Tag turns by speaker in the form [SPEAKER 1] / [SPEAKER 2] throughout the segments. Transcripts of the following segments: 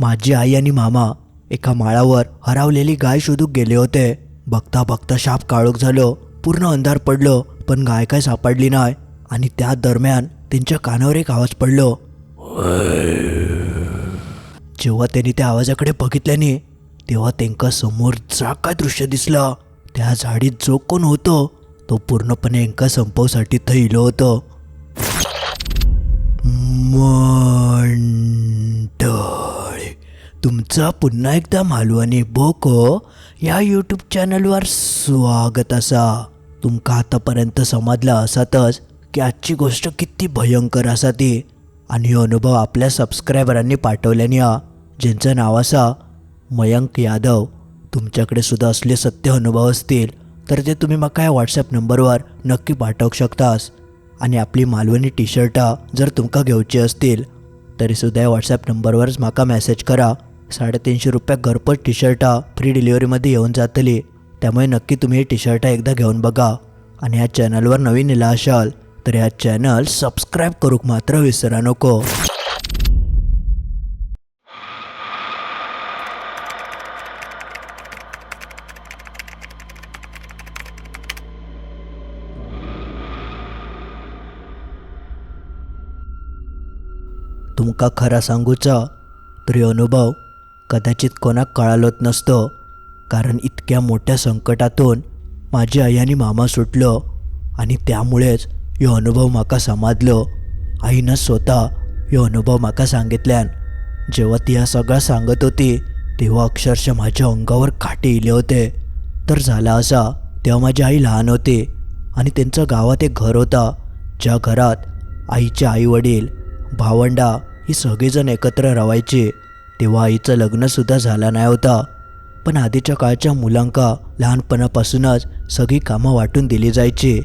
[SPEAKER 1] माझी आई आणि मामा एका माळावर हरवलेली गाय शोधूक गेले होते. बघता बघता शाप काळोख झालो पूर्ण अंधार पडलो पण गाय काय सापडली नाही आणि त्या दरम्यान त्यांच्या कानावर एक आवाज पडलो. जेव्हा त्यांनी त्या आवाजाकडे बघितल्याने तेव्हा त्यांका समोर जा काय दृश्य दिसलं. त्या झाडीत जो कोण होतो तो पूर्णपणे एका संपवसाठी थैलो होतो. मंड तुमचं पुन्हा एकदा मालवणी बोको या यूट्यूब चॅनलवर स्वागत असा. तुमका आतापर्यंत समजला असतच की आजची गोष्ट किती भयंकर असा ती. आणि हो अनुभव आपल्या सबस्क्रायबरांनी पाठवल्याने ज्यांचं नाव असा मयंक यादव तुमच्याकडे सुद्धा असले सत्य अनुभव असतील तर ते तुम्ही मग या व्हॉट्सअप नंबरवर नक्की पाठवू शकतास. आणि आपली मालवणी टी शर्टा जर तुमका घेवची असतील तरी सुद्धा या व्हॉट्सॲप नंबरवरच म्हाका मेसेज करा. साडेतीनशे रुपया घरपोच टी शर्टा फ्री डिलिव्हरीमध्ये येऊन जातली. त्यामुळे नक्की तुम्ही ही टी शर्टा एकदा घेऊन बघा. आणि या चॅनलवर नवीन इला असाल तर या चॅनल सबस्क्राईब करूक मात्र विसरा नको. तुमका खरा सांगूचा तरी अनुभव कदाचित कोणाक कळालोत नसतो. कारण इतक्या मोठ्या संकटातून माझी आई आणि मामा सुटलो आणि त्यामुळेच ह्यो अनुभव म्हाका समाजलो. आईनं स्वतः ह्यो अनुभव म्हाका सांगितल्यान जेव्हा ती हा सगळं सांगत होती तेव्हा अक्षरशः माझ्या अंगावर काटे इले होते. तर झाला असा तेव्हा माझी आई लहान होती आणि त्यांचं गावात एक घर होता ज्या घरात आईचे आईवडील भावंडा ही सगळेजण एकत्र राहायचे तेव्हा आईचं लग्नसुद्धा झालं नाही होता. पण आधीच्या काळच्या मुलांका लहानपणापासूनच सगळी कामं वाटून दिली जायची.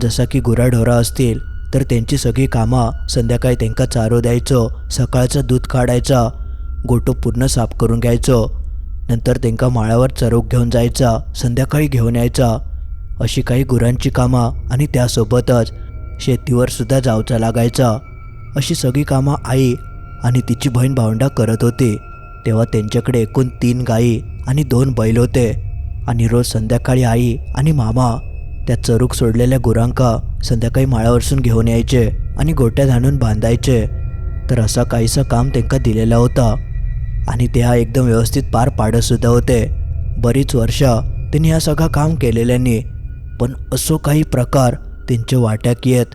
[SPEAKER 1] जसं की गुराढोरा असतील तर त्यांची सगळी कामं संध्याकाळी त्यांका चारो द्यायचो सकाळचं दूध काढायचा गोटो पूर्ण साफ करून घ्यायचो. नंतर त्यांका माळावर चरोक घेऊन जायचा संध्याकाळी घेऊन यायचा. अशी काही गुरांची कामं आणि त्यासोबतच शेतीवर सुद्धा जावचा लागायचा. अशी सगळी कामं आई आणि तिची बहीण भावंडा करत होती. तेव्हा त्यांच्याकडे एकूण तीन गायी आणि दोन बैल होते. आणि रोज संध्याकाळी आई आणि मामा त्या चरूक सोडलेल्या गुरांका संध्याकाळी माळावरसून घेऊन यायचे आणि गोट्या धाणून बांधायचे. तर असा काहीसा काम त्यांका दिलेला होता. आणि ते हा एकदम व्यवस्थित पार पाडतसुद्धा होते. बरीच वर्ष त्यांनी हा सगळं काम केलेल्याने पण असो काही प्रकार त्यांच्या वाट्याक येत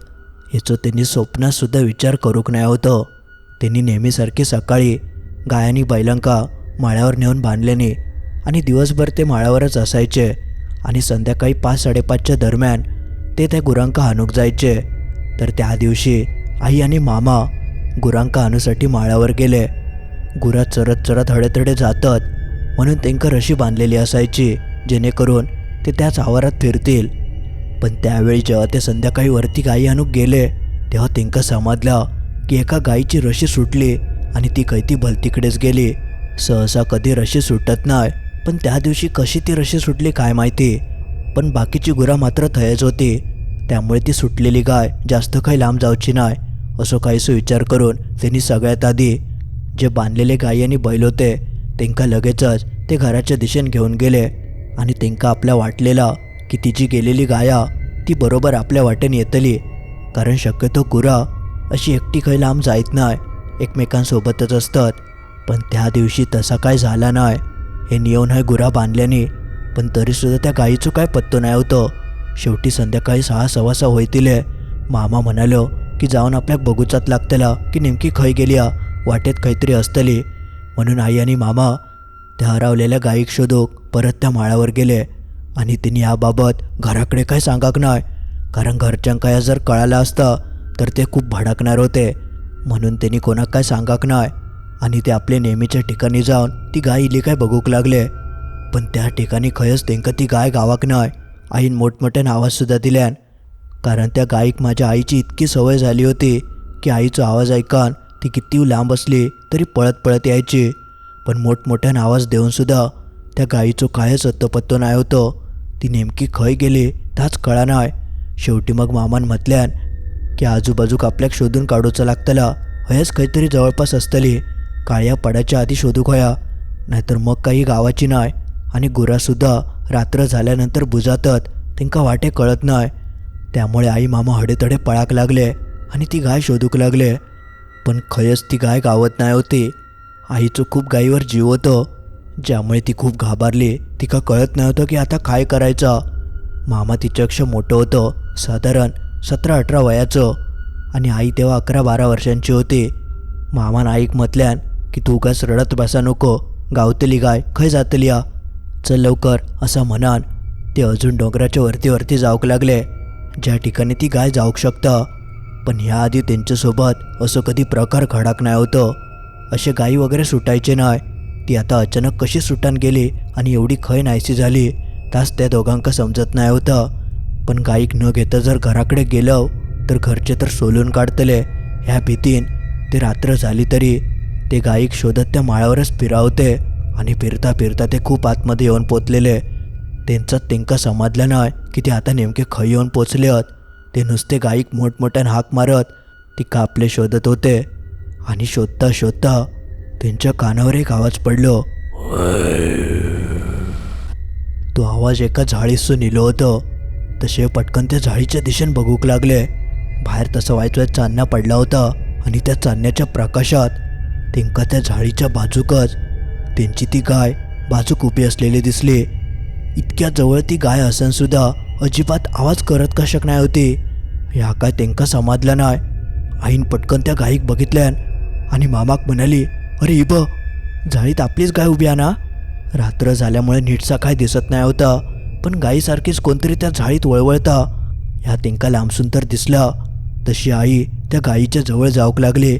[SPEAKER 1] ह्याचं त्यांनी स्वप्नातसुद्धा विचार करूक नाही होतं. त्यांनी नेहमीसारखे सकाळी गायांनी बैलांका माळ्यावर नेऊन बांधल्याने आणि दिवसभर ते माळ्यावरच असायचे आणि संध्याकाळी पाच साडेपाचच्या दरम्यान ते त्या गुरांका हाणूक जायचे. तर त्या दिवशी आई आणि मामा गुरांका हाणूसाठी माळ्यावर गेले. गुरा चरत चरत हडेतडे जातात म्हणून त्यांका रशी बांधलेली असायची जेणेकरून ते त्याच आवारात फिरतील. पण त्यावेळी जेव्हा ते संध्याकाळी वरती गायी आणूक गेले तेव्हा त्यांका समजलं की एका गायीची रशी सुटली आणि ती कैती भलतीकडेच गेली. सहसा कधी रशी सुटत नाही पण त्या दिवशी कशी ती रशी सुटली काय माहिती. पण बाकीची गुरा मात्र थयच होती. त्यामुळे ती सुटलेली गाय जास्त काही लांब जाऊची नाही असं काहीसो विचार करून त्यांनी सगळ्यात आधी जे बांधलेले गायी आणि बैल होते त्यांका लगेचच ते घराच्या दिशेने घेऊन गेले आणि त्यांका आपल्या वाटलेला की तिची गेलेली गाया ती बरोबर आपल्या वाटेने येतली. कारण शक्यतो गुरा अशी एकटी काही लांब जायत नाही एकमेकांसोबतच असतात. पण त्या दिवशी तसा काय झाला नाही हे नियम आहे गुरा बांधल्याने. पण तरीसुद्धा त्या गायीचं काय पत्तो नाही होतं. शेवटी संध्याकाळी सहा सव्वासा होईतील मामा म्हणालो की जाऊन आपल्याक बघूचात लागतला की नेमकी खय गेली वाटेत काहीतरी असतली. म्हणून आई आणि मामा त्या हरवलेल्या गायीक शोधूक परत त्या माळावर गेले. आणि तिने याबाबत घराकडे काय सांगाक नाही कारण घरच्यांका या जर कळालं असतं तर ते खूप भडकणार होते. म्हणून त्यांनी कोणाक काय सांगाक नाही आणि ते आपले नेहमीच्या ठिकाणी जाऊन ती गाय इली काय बघूक लागले. पण त्या ठिकाणी खयच तेंका ती गाय गावाक नाही आईन मोठमोठ्यान आवाजसुद्धा दिल्यान. कारण त्या गायीक माझ्या आईची इतकी सवय झाली होती की आईचा आवाज ऐकान ती किती लांब असली तरी पळत पळत यायची. पण मोठमोठ्यानं आवाज देऊनसुद्धा त्या गायीचं कायच अत्तपत्तो नाही होतं. ती नेमकी खय गेली ताच कळा नाही शेवटी मग मामान म्हटल्यान की आजूबाजूक आपल्याक शोधून काढूचं लागतला. हयच काहीतरी जवळपास असतली. काळ्या पडाच्या आधी शोधू खया. नाहीतर मग काही गावाची नाही आणि गुरासुद्धा रात्र झाल्यानंतर बुजातत. तिंका वाटे कळत नाही त्यामुळे आई मामा हडेतडे पळाक लागले आणि ती गाय शोधूक लागले. पण खयच ती गाय गावत नाही होती. आईचं खूप गायीवर जीव होतं. ज्यामुळे ती खूप घाबरली. तिका कळत नव्हतं की आता काय करायचं. मामा तिच्यापेक्षा मोठं होतं साधारण सतरा अठरा वयाचं आणि आई तेव्हा अकरा बारा वर्षांची होती. मामान आईक म्हटल्यान की तू उगाच रडत बसा नको. गावतली गाय खय जातली आ? चल लवकर असं म्हणान. ते अजून डोंगराच्या वरती वरती जाऊक लागले. ज्या ठिकाणी ती गाय जाऊक शकता पण ह्याआधी त्यांच्यासोबत असं कधी प्रकार घडाक नाही होतं. असे गायी वगैरे सुटायचे नाही. ती आता अचानक कशी सुटान गेली आणि एवढी खय नाहीशी झाली तास त्या दोघांका समजत नाही होतं. पण गाईक न घेता जर घराकडे गेलो तर घरचे तर सोलून काढतले. ह्या भीतीन ते रात्र झाली तरी ते गाईक शोधत त्या माळावरच फिरावते आणि फिरता फिरता ते खूप आतमध्ये येऊन पोचलेले. त्यांचं तेंका समजलं नाही की ते आता नेमके खय येऊन पोचले आहेत. ते नुसते गाईक मोठमोठ्यानं हाक मारत ती कापले शोधत होते आणि शोधता शोधता त्यांच्या कानावर एक आवाज पडलो. तो आवाज एका झाडीसून इलो होतं. तसे पटकन त्या जाळीच्या दिशेने बघूक लागले. बाहेर तसं व्हायचं वाईट चांदणा पडला होता. आणि त्या चांदण्याच्या प्रकाशात तिंका त्या झाडीच्या बाजूकच त्यांची ती गाय बाजूक उभी असलेली दिसली. इतक्या जवळ ती गाय असूनसुद्धा अजिबात आवाज करत कशक नाही होती? ह्या काय तेंका समाजलं नाही. आईन पटकन त्या गायीक बघितल्यान आणि मामाक म्हणाली अरे इब जाळीत आपलीच गाय उभी आहे ना? रात्र झाल्यामुळे नीटसा काय दिसत नाही होता. पण गायीसारखीच कोणतरी त्या झाडीत वळवळता. ह्या तेंका लांबसून तर दिसला. तशी आई त्या गायीच्या जवळ जाऊक लागली.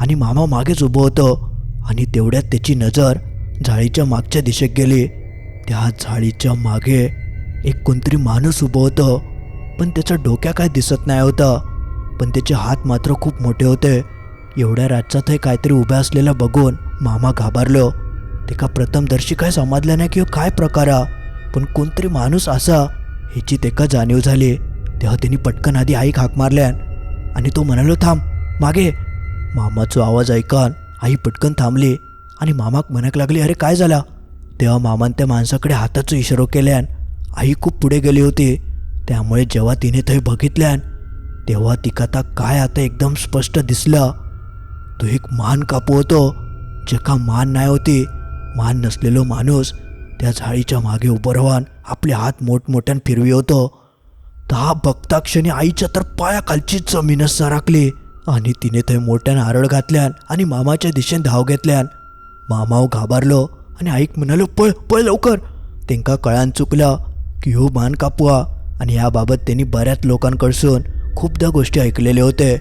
[SPEAKER 1] आणि मामा मागेच उभं होतं. आणि तेवढ्यात त्याची नजर झाळीच्या मागच्या दिशेत गेली. त्या झाडीच्या मागे एक कोणतरी माणूस उभं होतं. पण त्याच्या डोक्या काय दिसत नाही होता. पण त्याचे हात मात्र खूप मोठे होते. एवढ्या राज्यात हे काहीतरी उभ्या असलेला बघून मामा घाबरलो. ते का प्रथमदर्शी काय समजलं नाही की काय प्रकारा. पण कोणतरी माणूस असा ह्याची तेका जाणीव झाली. तेव्हा त्यांनी पटकन आधी आईक हाक मारल्यान आणि तो म्हणालो थांब मागे. मामाचो आवाज ऐकान आई पटकन थांबली. आणि मामाक म्हणक लागली अरे काय झाला? तेव्हा मामान त्या माणसाकडे हाताचा इशारो केल्यान आई खूप पुढे गेली होती. त्यामुळे जेव्हा तिने थंय बघितल्यान तेव्हा तिका काय आता एकदम स्पष्ट दिसलं. तो एक मान कापू होतो जका मान नाही होती. मान नसलेलो माणूस त्या झाडीच्या मागे उभं राहून आपले हात मोठमोठ्यान फिरवी होतो. बघता क्षणी आईच्या तर पायाखालची जमीनच सराकली आणि तिने थंय मोठ्यान आरळ घातल्यान आणि मामाच्या दिशेने धाव घेतल्यान. मामाव घाबरलो आणि आईक म्हणालो पळ पळ लवकर. तेंका कळान चुकलं की हो मान कापवा आणि याबाबत त्यांनी बऱ्याच लोकांकडसून खूपदा गोष्टी ऐकलेले होते.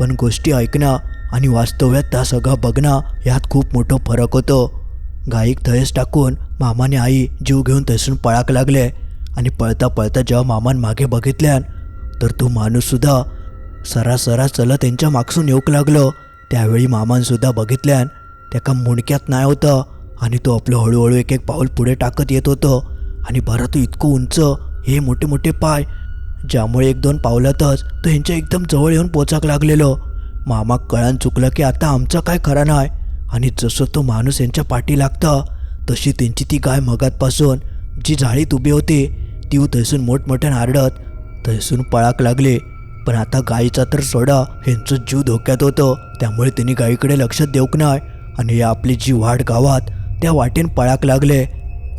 [SPEAKER 1] पण गोष्टी ऐकणं आणि वास्तव्यात त्या सगळं बघणं यात खूप मोठं फरक होतो. गाईक थयस टाकून मामाने आई जीव घेऊन तसून पळाक लागले आणि पळता पळता जेव्हा मामान मागे बघितल्यान तर तो माणूससुद्धा सरासरा चला त्यांच्या मागसून येऊक लागलो. त्यावेळी मामानसुद्धा बघितल्यान त्याका मुंडक्यात नाही होतं आणि तो आपलं हळूहळू एक एक पाऊल पुढे टाकत येत होतं. आणि बरं तो इतकं उंच हे मोठे मोठे पाय ज्यामुळे एक दोन पावलातच तो ह्यांच्या एकदम जवळ येऊन पोचाक लागलेलो. मामा कळान चुकलं की आता आमचं काय खरं नाही आणि जसं तो माणूस यांच्या पाठी लागता तशी त्यांची ती गाय मगातपासून जी जाळीत उभी होती ती थैसून मोठमोठ्यान आरडत थैसून पळाक लागले. पण आता गायीचा तर सोडा ह्यांचं जीव धोक्यात होतं त्यामुळे त्यांनी गायीकडे लक्ष देऊक नाही आणि या आपली जी वाट गावात त्या वाटेन पळाक लागले.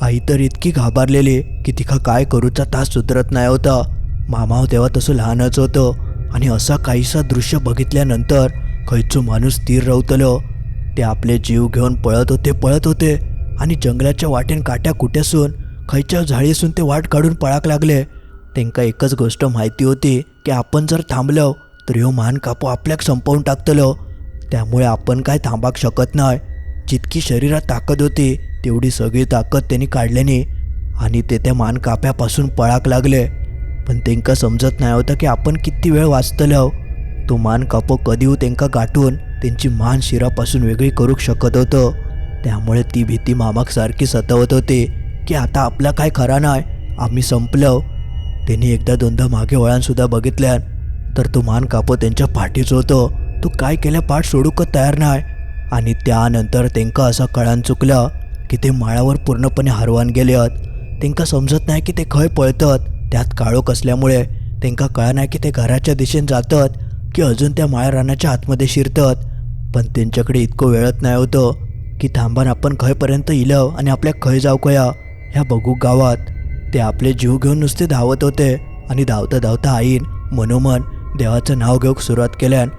[SPEAKER 1] आई तर इतकी घाबरलेली की तिका काय करूचा तास सुधरत नाही होता. मामाव हो तेव्हा तसं लहानच होतं. आणि असा काहीसा दृश्य बघितल्यानंतर खयचो माणूस स्थिर रवतलो. ते आपले जीव घेऊन पळत होते पळत होते. आणि जंगलाच्या वाटेन काट्या कुट्यासून खयच्या झाडीसून ते वाट काढून पळाक लागले. त्यांका एकच गोष्ट माहिती होती की आपण जर थांबलो तर ह्यो मान कापू आपल्याक संपवून टाकतलो. त्यामुळे आपण काय थांबाक शकत नाही जितकी शरीरात ताकद होती तेवढी सगळी ताकद त्यांनी काढल्याने आणि ते त्या मान काप्यापासून पळाक लागले. पण त्यांका समजत नाही होतं की आपण किती वेळ वाचतलो. तो मान कापो कधी त्यांका गाठून त्यांची मान शिरापासून वेगळी करू शकत होतं. त्यामुळे ती भीती मामाक सारखी सतवत होती की आता आपला काय खरा नाही आम्ही संपलं. त्यांनी एकदा दोनदा मागे वळानसुद्धा बघितल्या तर तो मान कापो त्यांच्या पाठीच होतो. तो काय केल्या पाठ सोडूक तयार नाही. आणि त्यानंतर त्यांका असं कळान चुकलं की ते माळावर पूर्णपणे हरवान गेलेत त्यांका समजत नाही की ते खंय पळतत. त्यात काळोख असल्यामुळे त्यांका कळा नाही की ते घराच्या दिशेने जातात की अजून त्या माळा रानाच्या आतमध्ये शिरतात. पण त्यांच्याकडे इतकं वेळत नाही होतं की थांबान आपण खयपर्यंत इलं आणि आपल्या खय जाऊ कया ह्या बघू गावात. ते आपले जीव घेऊन नुसते धावत होते आणि धावता धावता आईन मनोमन देवाचं नाव घेऊक सुरुवात केल्यान.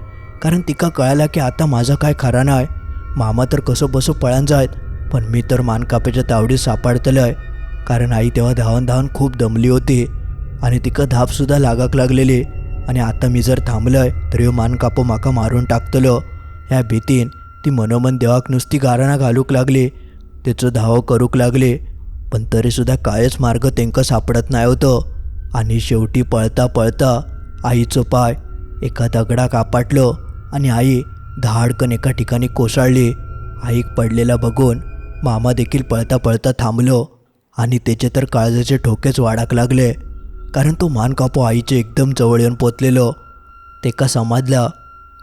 [SPEAKER 1] कारण तिका कळाला की आता माझा काय खरा नाही मामा तर कसं बसो पळान जायत पण मी तर मानकापेच्या तावडीत सापडतलंय. कारण आई तेव्हा धावून धावून खूप दमली होती आणि तिका धापसुद्धा लागाक लागलेली. आणि आता मी जर थांबलंय तर ह्यो मान माका मारून टाकतलो. ह्या भीतीन ती मनोमन देवाक नुसती गाराणा घालूक लागली. त्याचं धावो करूक लागली. पण तरीसुद्धा कायच मार्ग तेंका सापडत नाही होतं. आणि शेवटी पळता पळता आईचो पाय एका दगडाक आपटलो आणि आई धाडकन एका ठिकाणी कोसळली. आईक पडलेला बघून मामा देखील पळता पळता थांबलो आणि त्याचे तर काळजाचे ठोकेच वाढाक लागले. कारण तो मान कापो आईचे एकदम जवळ येऊन पोचलेलो. तेका समजला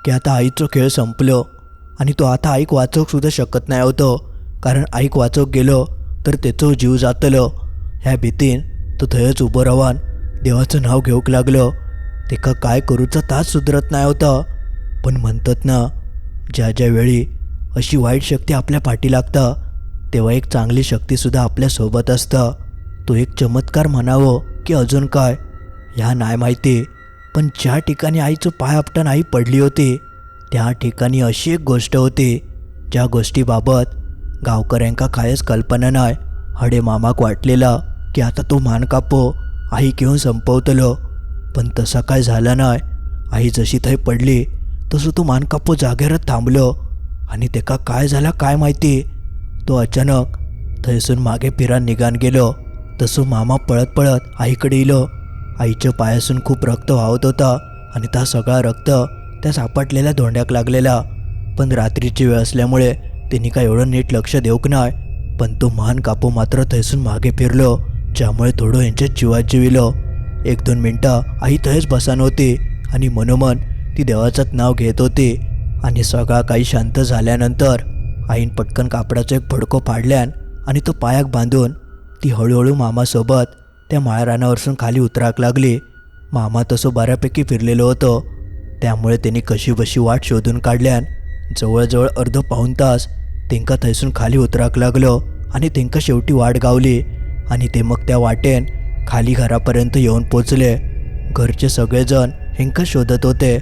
[SPEAKER 1] की आता आईचं खेळ संपलो आणि तो आता आईक वाचवूक सुद्धा शकत नाही होतो. कारण आईक वाचवूक गेलो तर त्याचं जीव जातलो. ह्या भीतीन तो थंयच उभं रावान देवाचं नाव घेऊक लागलो. तेका काय करूचा ताच सुधरत नाही होता. पण म्हणतात ना ज्या ज्या वेळी अशी वाईट शक्ती आपल्या पाठी लागता तेव्हा एक चांगली शक्तीसुद्धा आपल्यासोबत असतं. तो एक चमत्कार म्हणावं की अजून काय? ह्या नाही माहिती. पण ज्या ठिकाणी आईचं पाय आपटन आई पडली होती त्या ठिकाणी अशी एक गोष्ट होती ज्या गोष्टीबाबत गावकऱ्यांका कायच कल्पना नाही. हडे मामाक वाटलेला की आता तो मान कापो आई घेऊन संपवतलो. पण तसा काय झाला नाही. आई जशी थंय पडली तसं तो मान कापो जागेरच थांबलो. आणि तेका काय झाला काय माहिती? तो अचानक थंयसून मागे फिरान निघान गेलो. तसं मामा पळत पळत आईकडे इलो. आईच्या पायासून खूप रक्त वाहत होता आणि त्या सगळा रक्त त्या सापटलेल्या धोंड्याक लागलेला. पण रात्रीची वेळ असल्यामुळे त्यांनी काय एवढं नीट लक्ष देऊक नाही पण तो मान कापू मात्र थैसून मागे फिरलो ज्यामुळे थोडं यांच्या जीवात जीविलो. एक दोन मिनटं आई थंयच बसान होती आणि मनोमन ती देवाचंच नाव घेत होती. आणि सगळा काही शांत झाल्यानंतर आईन पटकन कापडाचं एक फडको फाडल्यान आणि तो पायाक बांधून ती हळूहळू मामासोबत त्या माळरानावरसून खाली उतराक लागली. मामा तसं बऱ्यापैकी फिरलेलो होतो. त्यामुळे त्यांनी कशीबशी वाट शोधून काढल्यान जवळजवळ अर्ध पाऊण तास तेंका थंयसून खाली उतराक लागलो आणि तेंका शेवटी वाट गावली. आणि ते मग त्या वाटेन खाली घरापर्यंत येऊन पोचले. घरचे सगळेजण हेंका शोधत होते.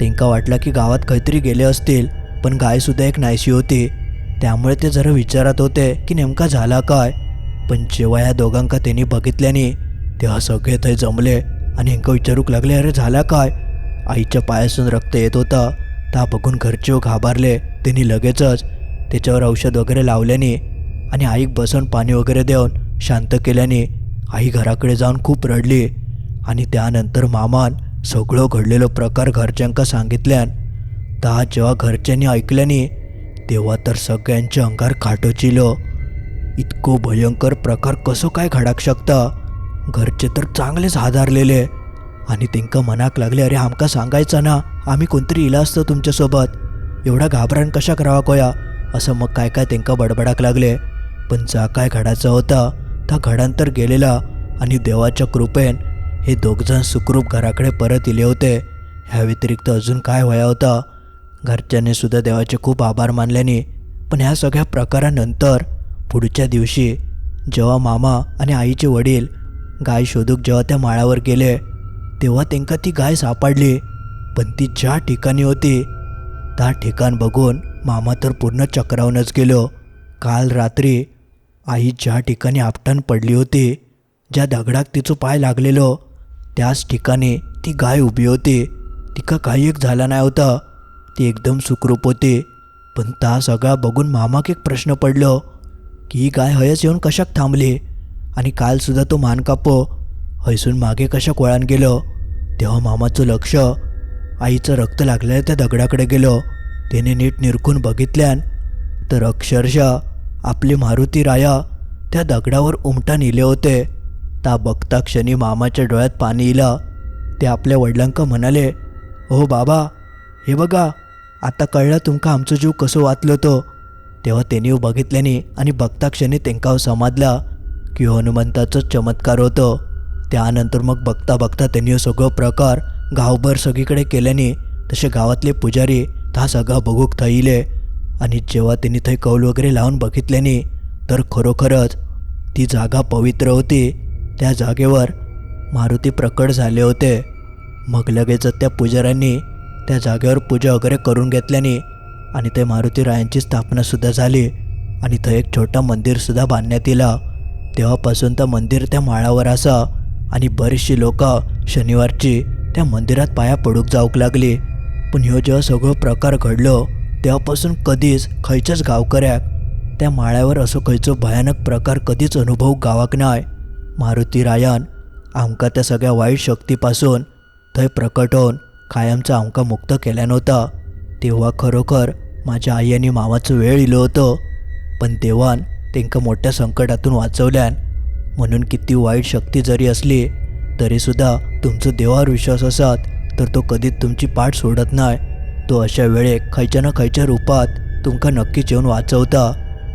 [SPEAKER 1] तेंका वाटला की गावात काहीतरी गेले असतील पण गायसुद्धा एक नाहीशी होती. त्यामुळे ते जरा विचारात होते की नेमका झाला काय? पण जेव्हा या दोघांका त्यांनी बघितल्याने तेव्हा सगळे थंय जमले आणि हिंका विचारूक लागले अरे झाला काय? आईच्या पायासून रक्त येत होता. ता बघून घरचे घाबरले. त्यांनी लगेचच त्याच्यावर औषध वगैरे लावल्याने आणि आईक बसून पाणी वगैरे देऊन शांत केल्याने आई घराकडे जाऊन खूप रडली आणि त्यानंतर मामान सगळं घडलेलं प्रकार घरच्यांका सांगितल्यान ता जेव्हा घरच्यांनी ऐकल्याने तेव्हा तर सगळ्यांच्या अंगार खाटोचिलो. इतको भयंकर प्रकार कसो काय घडाक शकता? घरचे तर चांगलेच हादारलेले आणि तेंका मनाक लागले अरे आमका सांगायचं ना आम्ही कोणतरी इला असतो तुमच्यासोबत. एवढा घाबरान कशा करावा कोया असं मग काय काय तेंका बडबडाक लागले. पण जा काय घडाचा होता त्या घडांतर गेलेला आणि देवाच्या कृपेन हे दोघजण सुखरूप घराकडे परत इले होते. ह्या व्यतिरिक्त अजून काय व्हाया होता? घरच्यांनी सुद्धा देवाचे खूप आभार मानल्याने. पण ह्या सगळ्या प्रकारानंतर पुढच्या दिवशी जेव्हा मामा आणि आईचे वडील गाय शोधूक जेव्हा त्या माळावर गेले तेव्हा त्यांका ती गाय सापडली. पण ती ज्या ठिकाणी होती त्या ठिकाण बघून मामा तर पूर्ण चक्रावूनच गेलो. काल रात्री आई ज्या ठिकाणी आपटान पडली होती ज्या दगडाक तिचं पाय लागलेलो त्याच ठिकाणी ती गाय उभी होती. तिका काही एक झाला नाही होता. ती एकदम सुखरूप होती. पण ता सगळा बघून मामाक एक प्रश्न पडलो. ही गाय हयस येऊन कशाक थांबली? आणि कालसुद्धा तो मानकाप हयसून मागे कशाक वळान गेलो? तेव्हा मामाचं लक्ष आईचं रक्त लागलेलं त्या दगडाकडे गेलो. त्याने नीट निरखून बघितल्यान तर अक्षरशः आपले मारुती राया त्या दगडावर उमटा नेले होते. ता बघता क्षणी मामाच्या डोळ्यात पाणी इलं. ते आपल्या वडिलांका म्हणाले हो बाबा हे बघा आता कळलं तुमका आमचो जीव कसो वाचलो तो. तेव्हा त्यांनी बघितल्याने आणि बघता क्षणी तेंका समजला की हनुमंताचं चमत्कार होतो. त्यानंतर मग बघता बघता त्यांनी हो सगळो प्रकार गावभर सगळीकडे केल्याने तसे गावातले पुजारी हा सगळा बघूक थैले आणि जेव्हा त्यांनी थंय कौल वगैरे लावून बघितल्याने तर खरोखरच ती जागा पवित्र होती. त्या जागेवर मारुती प्रकट झाले होते. मग लगेचच त्या पुजाऱ्यांनी त्या जागेवर पूजा वगैरे करून घेतल्याने आणि ते मारुती रायांची स्थापनासुद्धा झाली. आणि थंय एक छोटा मंदिरसुद्धा बांधण्यात येला. तेव्हापासून तर मंदिर त्या माळावर असा आणि बरीचशी लोक शनिवारची त्या मंदिरात पाया पडूक जाऊक लागली. पण ह्यो जेव्हा सगळं प्रकार घडलो तेव्हापासून कधीच खंयच्याच गावकऱ्याक त्या माळ्यावर असो खंयचो भयानक प्रकार कधीच अनुभव गावाक नाय. मारुती रायान आमकां त्या सगळ्या वाईट शक्तीपासून थंय प्रकट होवन कायमचा आमकां मुक्त केल्यान नव्हता तेव्हा खरोखर माझ्या आई आणि मामाचो वेळ इलो होतो. पण देवान तेंका मोठ्या संकटातून वाचवल्यान म्हणून किती वाईट शक्ती जरी असली तरीसुद्धा तुमचो देवावर विश्वास असत तर तो कधीच तुमची पाठ सोडत नाही. तो अशा वेळेक खंयच्या ना खंयच्या रूपात तुमका नक्कीच येऊन वाचवता.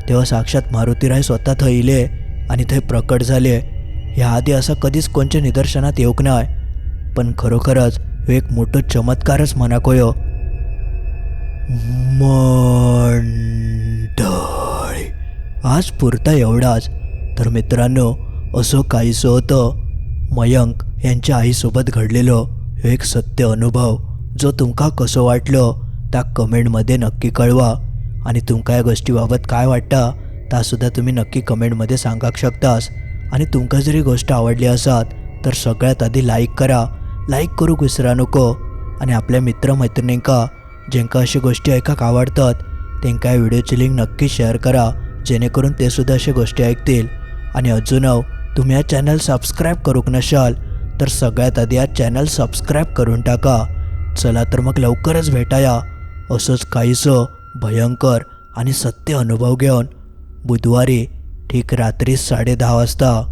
[SPEAKER 1] तेव्हा साक्षात मारुतीराय स्वतः थंय इले आणि थंय प्रकट झाले. ह्या आधी असं कधीच कोणच्या निदर्शनात येऊक नाय पण खरोखरच एक मोठो चमत्कारच म्हणाक होयो मंडळी. आज पुरता एवढाच. तर मित्रांनो असं काहीसं होतं. मयंक यांच्या आईसोबत घडलेलो एक सत्य अनुभव जो तुमका कसो वाटलो त्या कमेंटमध्ये नक्की कळवा. आणि तुमका या गोष्टीबाबत काय वाटतं त्यासुद्धा तुम्ही नक्की कमेंटमध्ये सांगाक शकतास. आणि तुमका जरी गोष्ट आवडली असात तर सगळ्यात आधी लाईक करा. लाईक करूक विसरा नको. आणि आपल्या मित्रमैत्रिणींका जेंका अशी गोष्टी ऐकाक आवडतात त्यांका या व्हिडिओची लिंक नक्की शेअर करा जेणेकरून ते सुद्धा अशा गोष्टी ऐकतील. आणि अजूनव तुम्ही हा चॅनल सबस्क्राईब करूक नशाल तर सगळ्यात आधी हा चॅनल सबस्क्राईब करून टाका. चला तर मग लवकरच भेटाया. असंच काहीसं भयंकर आणि सत्य अनुभव घेऊन बुधवारी ठीक रात्री साडे दहा वाजता.